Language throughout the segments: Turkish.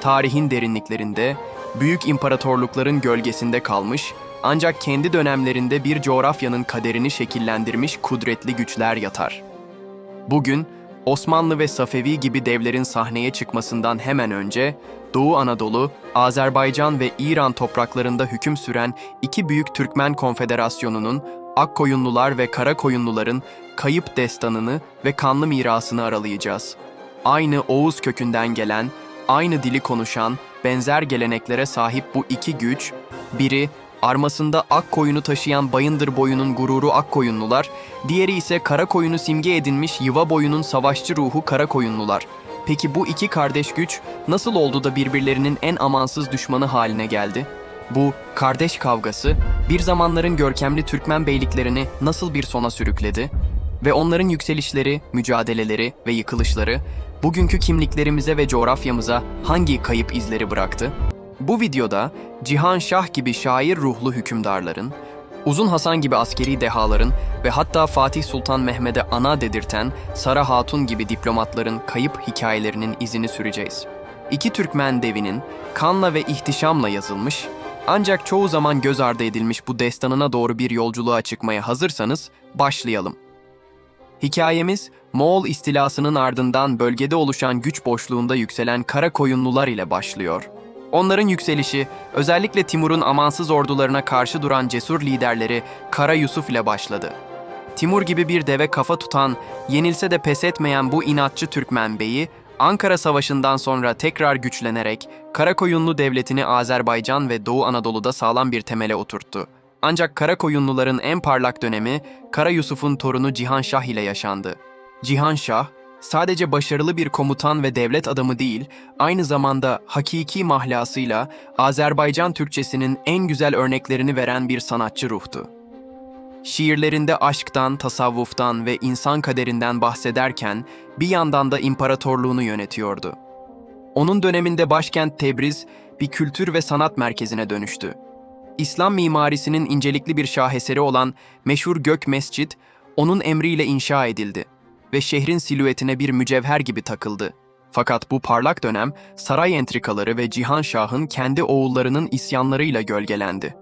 tarihin derinliklerinde, büyük imparatorlukların gölgesinde kalmış, ancak kendi dönemlerinde bir coğrafyanın kaderini şekillendirmiş kudretli güçler yatar. Bugün Osmanlı ve Safevi gibi devlerin sahneye çıkmasından hemen önce Doğu Anadolu, Azerbaycan ve İran topraklarında hüküm süren iki büyük Türkmen konfederasyonunun Akkoyunlular ve Karakoyunluların kayıp destanını ve kanlı mirasını aralayacağız. Aynı Oğuz kökünden gelen, aynı dili konuşan, benzer geleneklere sahip bu iki güç, biri armasında ak koyunu taşıyan Bayındır boyunun gururu ak koyunlular, diğeri ise kara koyunu simge edinmiş Yıva boyunun savaşçı ruhu kara koyunlular. Peki bu iki kardeş güç nasıl oldu da birbirlerinin en amansız düşmanı haline geldi? Bu kardeş kavgası bir zamanların görkemli Türkmen beyliklerini nasıl bir sona sürükledi? Ve onların yükselişleri, mücadeleleri ve yıkılışları bugünkü kimliklerimize ve coğrafyamıza hangi kayıp izleri bıraktı? Bu videoda Cihan Şah gibi şair ruhlu hükümdarların, Uzun Hasan gibi askeri dehaların ve hatta Fatih Sultan Mehmet'e ana dedirten Sara Hatun gibi diplomatların kayıp hikayelerinin izini süreceğiz. İki Türkmen devinin kanla ve ihtişamla yazılmış, ancak çoğu zaman göz ardı edilmiş bu destanına doğru bir yolculuğa çıkmaya hazırsanız başlayalım. Hikayemiz Moğol istilasının ardından bölgede oluşan güç boşluğunda yükselen Kara Koyunlular ile başlıyor. Onların yükselişi özellikle Timur'un amansız ordularına karşı duran cesur liderleri Kara Yusuf ile başladı. Timur gibi bir deve kafa tutan, yenilse de pes etmeyen bu inatçı Türkmen beyi, Ankara Savaşı'ndan sonra tekrar güçlenerek Karakoyunlu devletini Azerbaycan ve Doğu Anadolu'da sağlam bir temele oturttu. Ancak Karakoyunluların en parlak dönemi Kara Yusuf'un torunu Cihan Şah ile yaşandı. Cihan Şah, sadece başarılı bir komutan ve devlet adamı değil, aynı zamanda hakiki mahlasıyla Azerbaycan Türkçesinin en güzel örneklerini veren bir sanatçı ruhtu. Şiirlerinde aşktan, tasavvuftan ve insan kaderinden bahsederken bir yandan da imparatorluğunu yönetiyordu. Onun döneminde başkent Tebriz bir kültür ve sanat merkezine dönüştü. İslam mimarisinin incelikli bir şaheseri olan meşhur Gök Mescid, onun emriyle inşa edildi ve şehrin silüetine bir mücevher gibi takıldı. Fakat bu parlak dönem saray entrikaları ve Cihan Şah'ın kendi oğullarının isyanlarıyla gölgelendi.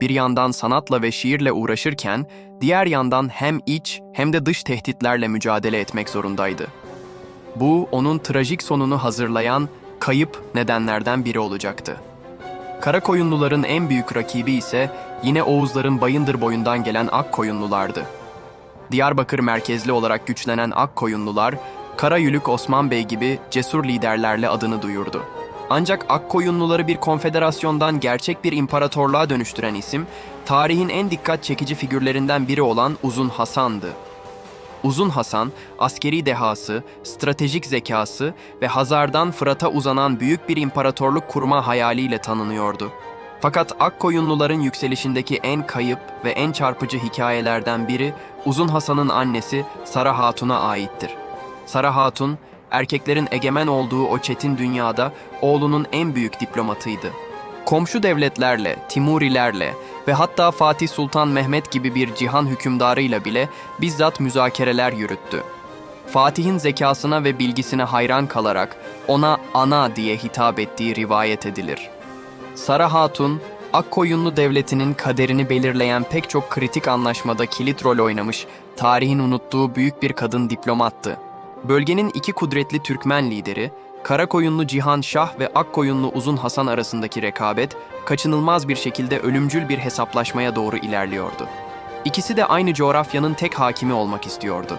Bir yandan sanatla ve şiirle uğraşırken, diğer yandan hem iç hem de dış tehditlerle mücadele etmek zorundaydı. Bu onun trajik sonunu hazırlayan kayıp nedenlerden biri olacaktı. Karakoyunluların en büyük rakibi ise yine Oğuzların Bayındır boyundan gelen Akkoyunlulardı. Diyarbakır merkezli olarak güçlenen Akkoyunlular, Karayülük Osman Bey gibi cesur liderlerle adını duyurdu. Ancak Akkoyunluları bir konfederasyondan gerçek bir imparatorluğa dönüştüren isim, tarihin en dikkat çekici figürlerinden biri olan Uzun Hasan'dı. Uzun Hasan, askeri dehası, stratejik zekası ve Hazar'dan Fırat'a uzanan büyük bir imparatorluk kurma hayaliyle tanınıyordu. Fakat Akkoyunluların yükselişindeki en kayıp ve en çarpıcı hikayelerden biri Uzun Hasan'ın annesi Sara Hatun'a aittir. Sara Hatun, erkeklerin egemen olduğu o çetin dünyada oğlunun en büyük diplomatıydı. Komşu devletlerle, Timurilerle ve hatta Fatih Sultan Mehmet gibi bir cihan hükümdarıyla bile bizzat müzakereler yürüttü. Fatih'in zekasına ve bilgisine hayran kalarak ona ana diye hitap ettiği rivayet edilir. Sara Hatun, Akkoyunlu Devleti'nin kaderini belirleyen pek çok kritik anlaşmada kilit rol oynamış, tarihin unuttuğu büyük bir kadın diplomattı. Bölgenin iki kudretli Türkmen lideri, Karakoyunlu Cihan Şah ve Akkoyunlu Uzun Hasan arasındaki rekabet, kaçınılmaz bir şekilde ölümcül bir hesaplaşmaya doğru ilerliyordu. İkisi de aynı coğrafyanın tek hakimi olmak istiyordu.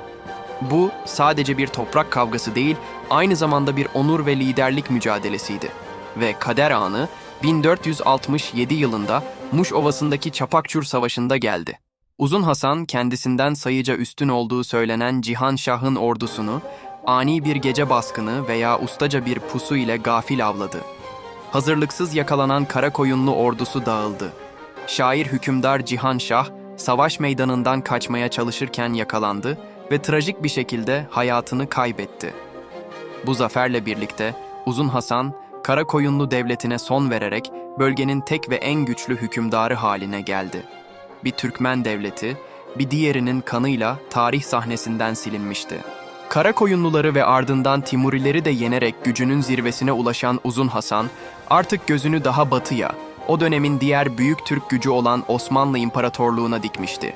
Bu sadece bir toprak kavgası değil, aynı zamanda bir onur ve liderlik mücadelesiydi. Ve kader anı 1467 yılında Muş Ovası'ndaki Çapakçur Savaşı'nda geldi. Uzun Hasan kendisinden sayıca üstün olduğu söylenen Cihan Şah'ın ordusunu ani bir gece baskını veya ustaca bir pusu ile gafil avladı. Hazırlıksız yakalanan Karakoyunlu ordusu dağıldı. Şair hükümdar Cihan Şah savaş meydanından kaçmaya çalışırken yakalandı ve trajik bir şekilde hayatını kaybetti. Bu zaferle birlikte Uzun Hasan Karakoyunlu devletine son vererek bölgenin tek ve en güçlü hükümdarı haline geldi. Bir Türkmen devleti, bir diğerinin kanıyla tarih sahnesinden silinmişti. Karakoyunluları ve ardından Timurileri de yenerek gücünün zirvesine ulaşan Uzun Hasan, artık gözünü daha batıya, o dönemin diğer büyük Türk gücü olan Osmanlı İmparatorluğu'na dikmişti.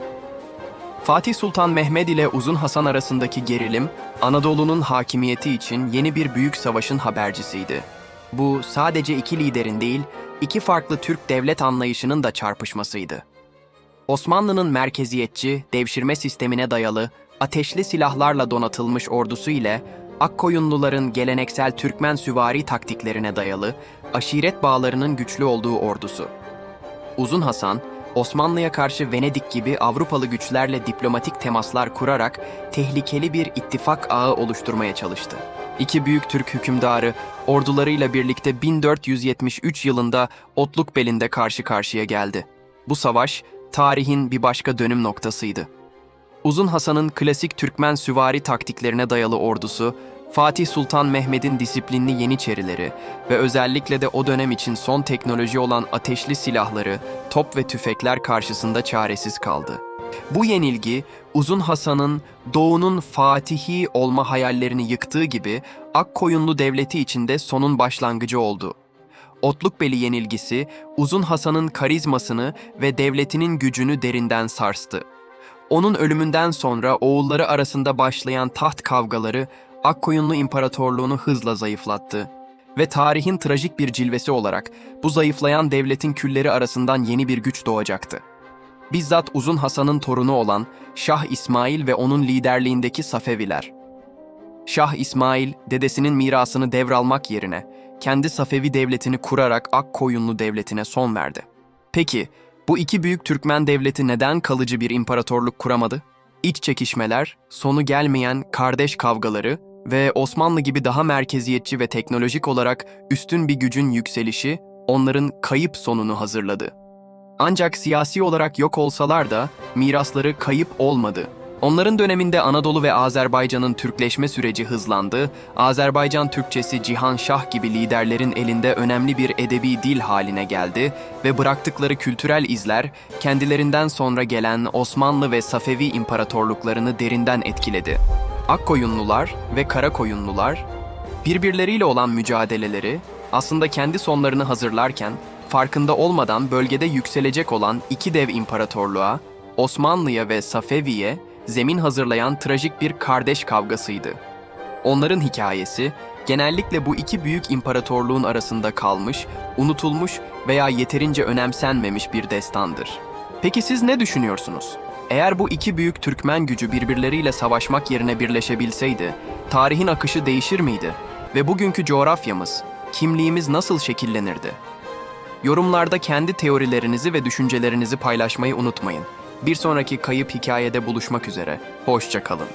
Fatih Sultan Mehmed ile Uzun Hasan arasındaki gerilim, Anadolu'nun hakimiyeti için yeni bir büyük savaşın habercisiydi. Bu sadece iki liderin değil, iki farklı Türk devlet anlayışının da çarpışmasıydı. Osmanlı'nın merkeziyetçi, devşirme sistemine dayalı, ateşli silahlarla donatılmış ordusu ile Akkoyunluların geleneksel Türkmen süvari taktiklerine dayalı, aşiret bağlarının güçlü olduğu ordusu. Uzun Hasan, Osmanlı'ya karşı Venedik gibi Avrupalı güçlerle diplomatik temaslar kurarak tehlikeli bir ittifak ağı oluşturmaya çalıştı. İki büyük Türk hükümdarı ordularıyla birlikte 1473 yılında Otlukbel'inde karşı karşıya geldi. Bu savaş tarihin bir başka dönüm noktasıydı. Uzun Hasan'ın klasik Türkmen süvari taktiklerine dayalı ordusu, Fatih Sultan Mehmed'in disiplinli Yeniçerileri ve özellikle de o dönem için son teknoloji olan ateşli silahları, top ve tüfekler karşısında çaresiz kaldı. Bu yenilgi, Uzun Hasan'ın Doğu'nun fatihi olma hayallerini yıktığı gibi Akkoyunlu Devleti içinde sonun başlangıcı oldu. Otlukbeli yenilgisi, Uzun Hasan'ın karizmasını ve devletinin gücünü derinden sarstı. Onun ölümünden sonra oğulları arasında başlayan taht kavgaları Akkoyunlu İmparatorluğunu hızla zayıflattı. Ve tarihin trajik bir cilvesi olarak bu zayıflayan devletin külleri arasından yeni bir güç doğacaktı. Bizzat Uzun Hasan'ın torunu olan Şah İsmail ve onun liderliğindeki Safeviler. Şah İsmail, dedesinin mirasını devralmak yerine kendi Safevi devletini kurarak Akkoyunlu devletine son verdi. Peki, bu iki büyük Türkmen devleti neden kalıcı bir imparatorluk kuramadı? İç çekişmeler, sonu gelmeyen kardeş kavgaları ve Osmanlı gibi daha merkeziyetçi ve teknolojik olarak üstün bir gücün yükselişi onların kayıp sonunu hazırladı. Ancak siyasi olarak yok olsalar da mirasları kayıp olmadı. Onların döneminde Anadolu ve Azerbaycan'ın Türkleşme süreci hızlandı, Azerbaycan Türkçesi Cihan Şah gibi liderlerin elinde önemli bir edebi dil haline geldi ve bıraktıkları kültürel izler kendilerinden sonra gelen Osmanlı ve Safevi imparatorluklarını derinden etkiledi. Akkoyunlular ve Karakoyunlular birbirleriyle olan mücadeleleri aslında kendi sonlarını hazırlarken farkında olmadan bölgede yükselecek olan iki dev imparatorluğa, Osmanlı'ya ve Safevi'ye zemin hazırlayan trajik bir kardeş kavgasıydı. Onların hikayesi genellikle bu iki büyük imparatorluğun arasında kalmış, unutulmuş veya yeterince önemsenmemiş bir destandır. Peki siz ne düşünüyorsunuz? Eğer bu iki büyük Türkmen gücü birbirleriyle savaşmak yerine birleşebilseydi, tarihin akışı değişir miydi? Ve bugünkü coğrafyamız, kimliğimiz nasıl şekillenirdi? Yorumlarda kendi teorilerinizi ve düşüncelerinizi paylaşmayı unutmayın. Bir sonraki kayıp hikayede buluşmak üzere. Hoşça kalın.